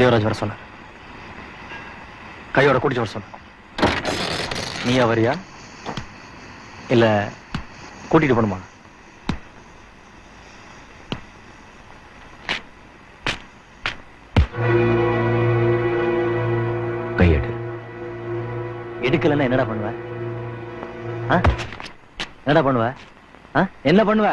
தேவராஜ் வர சொன்னார். கையோட கூட்டிட்டு வர சொன்ன நீயா வரியா? இல்ல கூட்டிட்டு போணுமா? கையெடு. எடுக்கலன்னா என்னடா பண்ணுவ? என்னடா பண்ணுவ? என்ன பண்ணுவ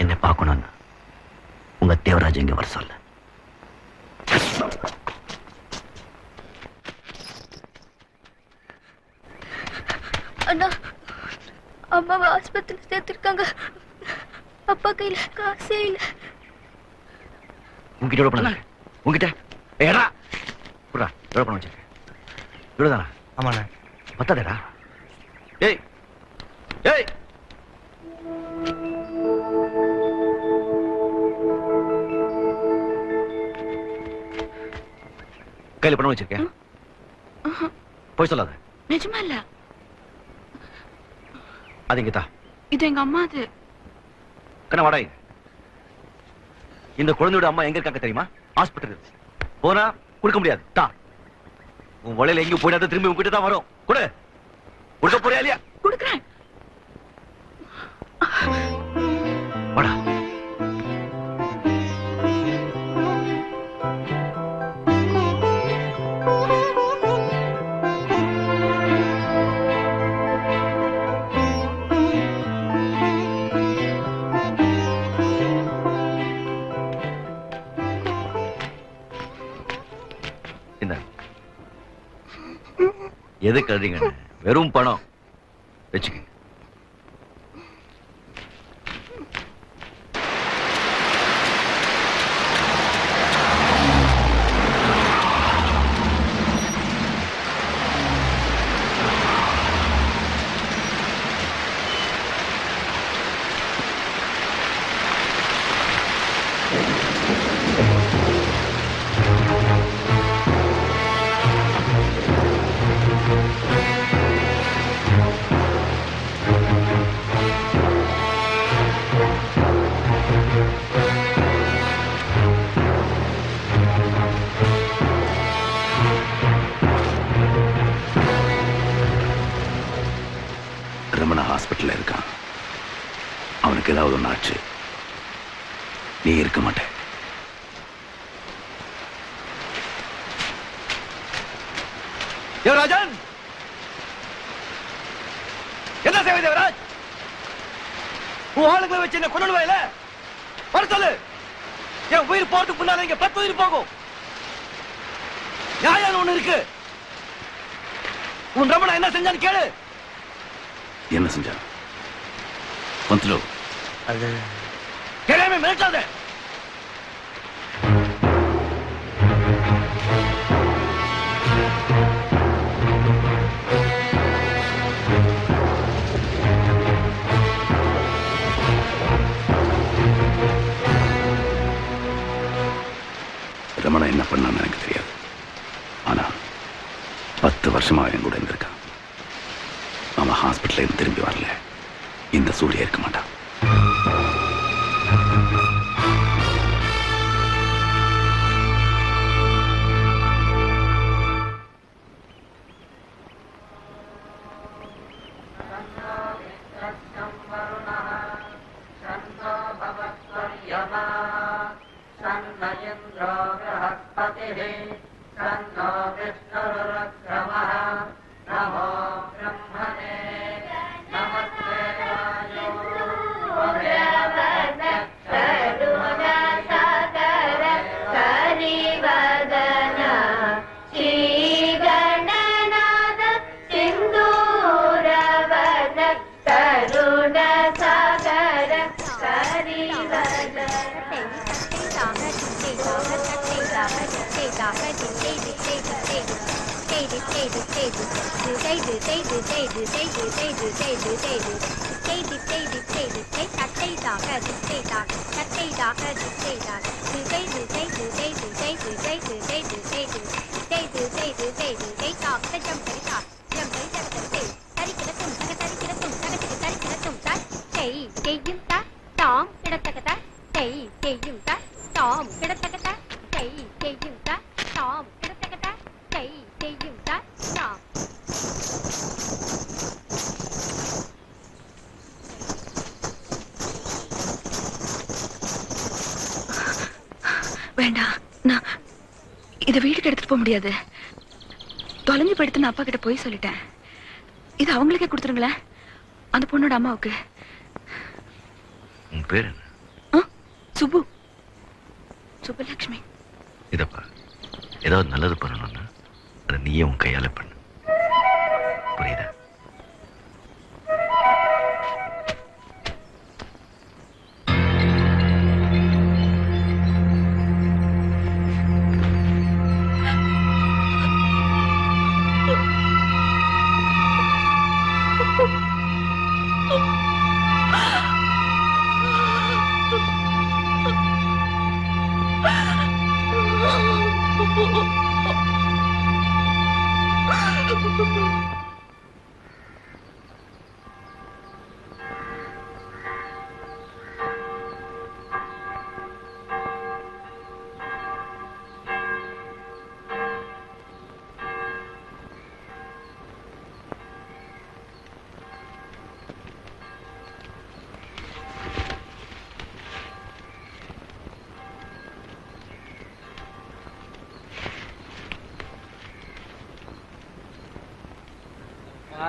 என்னை பார்க்கணும்னு உங்க தேவராஜ் இங்க வர சொல்ல அண்ணா அம்மாவை ஆஸ்பத்திரி சேர்த்திருக்காங்க அப்பா கையில காசே இல்லை. உங்ககிட்ட எவ்வளவு பணம் இருக்கு? உங்ககிட்ட ஏடா புறா எவ்வளவு பணம் வச்சிருக்க? இவ்வளவுதானா? ஆமாண்ணே. பத்தாதேடா. ஏய் ஏய். கையில பணம் வச்சிருக்கேன் போய் சொல்லாத. நிஜமா இல்ல? அது இங்க தா இது எங்க அம்மா அது. கண்ணா இந்த குழந்தையோட அம்மா எங்க இருக்காங்க தெரியுமா? ஹாஸ்பிட்டல் போனா கொடுக்க முடியாது. தா. உன் வலையில எங்க போயிடாத திரும்பி உங்ககிட்ட தான் வரும். கொடு. கொடுக்க போறியா இல்லையா? கொடுக்குறேன். எதுக்கு கழுறீங்க வெறும் பணம். வச்சுக்க. தேவராஜன் என்ன சேவை தேவராஜ்? உன் ஆளுங்களை வச்சு என்ன கொண்டு வயல வர சொல்லு! என் உயிர் போறதுக்கு முன்னால இங்க பத்து உயிர் போகும். நியாயம் ஒண்ணு இருக்கு. உன் ரமணா என்ன செஞ்சான்னு கேளு. என்ன செஞ்சான்? வந்துடு. அது கேளாம மிரட்டாத. செய்து செய்து செய்து செய்து செய்து செய்து செய்து செய்து செய்து செய்து செய் தட்டைதாக திட்டைதாக தட்டைதாக திட்டைதாக செய்து செய்து செய்து செய்து செய்து செய்து செய்து செய்து செய்து செய்து செய் தாக்க ஜம் ஜம் கரி தக தகத்துக்கு செய்யும் தா தாம் கிடத்தக செய் செய்யும் தா தாம் கிடத்தக செய் செய்யும் த தாம் கிடத்தக த செய் செய்யும் த தாம் வேண்டாம் நான் இதை வீட்டுக்கு எடுத்துட்டு போக முடியாது. தொலைஞ்சு போயிடுத்து நான் அப்பா கிட்ட போய் சொல்லிட்டேன். இது அவங்களுக்கே கொடுத்துருங்களேன். அந்த பொண்ணோட அம்மாவுக்கு. உன் பேர் என்ன? ஆ சுப்பு. சுப்புலட்சுமி இதப்பா. ஏதாவது நல்லது பண்ணணும்னா அதை நீயே உன் கையால பண்ணு. புரியுதா?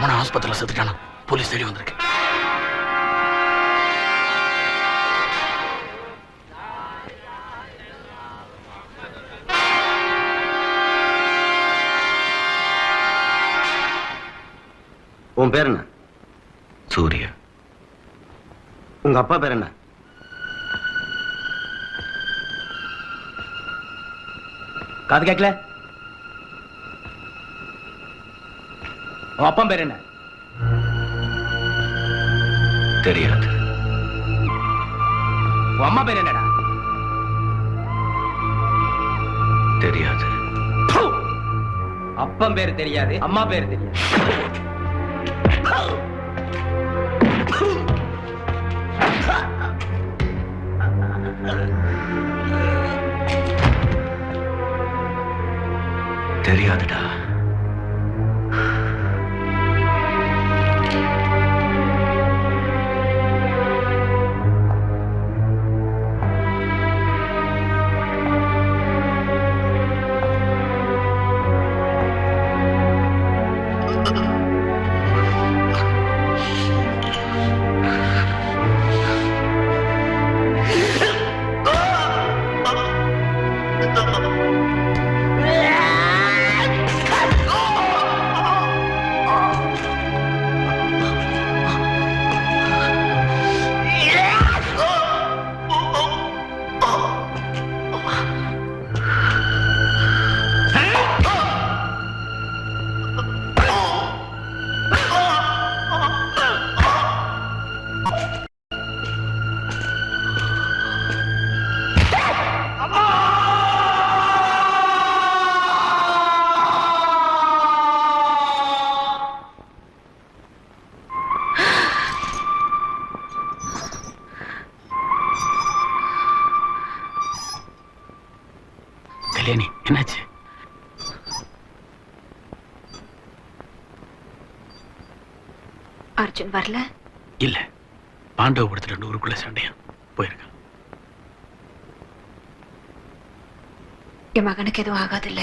ரமணா ஆஸ்பத்திரியில் செத்துட்டானா? போலீஸ் தேடி வந்திருக்கு. உன் பேர் என்ன? சூர்யா. உங்க அப்பா பேர் என்ன? காது கேட்கல? உன் அப்பா பேர் என்ன? தெரியாது. அம்மா பேர் என்னடா? தெரியாது. அப்பன் பேர் தெரியாது அம்மா பேர் தெரியாது. என்னாச்சு அர்ஜுன் வரல? இல்ல. பாண்டவபுரத்துல நூறுக்குள்ள சண்டையா போயிருங்க என் மகனுக்கு எதுவும் ஆகாதுல்ல?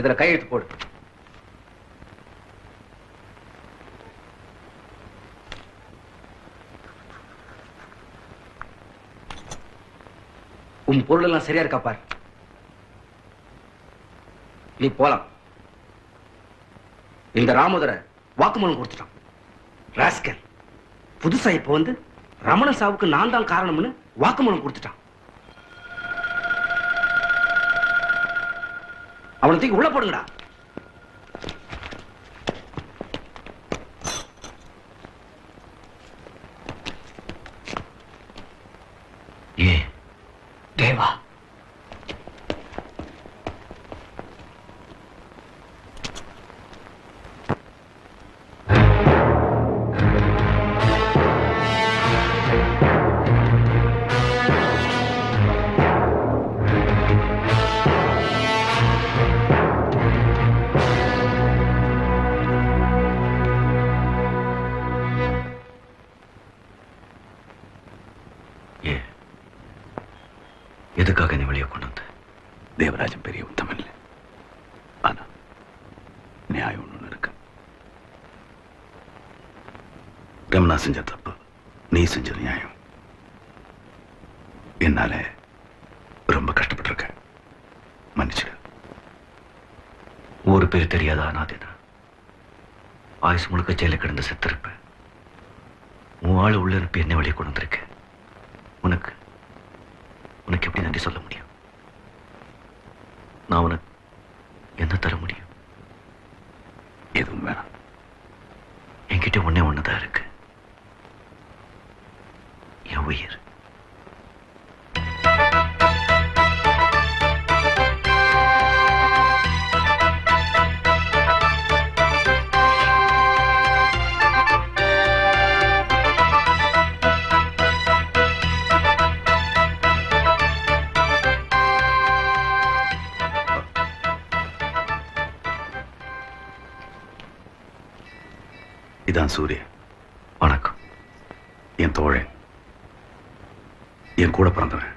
இதுல கையெழுத்து போடு. உன் பொருள் எல்லாம் சரியா இருக்கா பாரு. நீ போலாம். இந்த ராமோதர வாக்குமூலம் கொடுத்துட்டான். ராஸ்கல் புதுசா இப்ப வந்து ரமண சாவுக்கு நான் தான் காரணம்னு வாக்குமூலம் கொடுத்துட்டான். அவனை தூக்கி உள்ள போடுங்கடா. எதுக்காக நீ வெளியே கொண்டு வந்த? தேவராஜன் பெரிய உத்தமன் இல்லை. ஆனா நியாயம் ஒண்ணு இருக்கு. ரமணா செஞ்ச தப்பு நீ செஞ்சது நியாயம். என்னால ரொம்ப கஷ்டப்பட்டிருக்க. மன்னிச்சிடு. ஊரு பேர் தெரியாத அனாதைதான் ஆயுசு முழுக்க ஜெயில கிடந்து செத்திருப்ப. உன் ஆள் உள்ள இருப்பி என்ன வெளியே கொண்டு வந்திருக்க? உனக்கு எப்படி நன்றி சொல்ல முடியும்? நான் உனக்கு இதான் வணக்கம். என் தோழன். என் கூட பிறந்தவன்.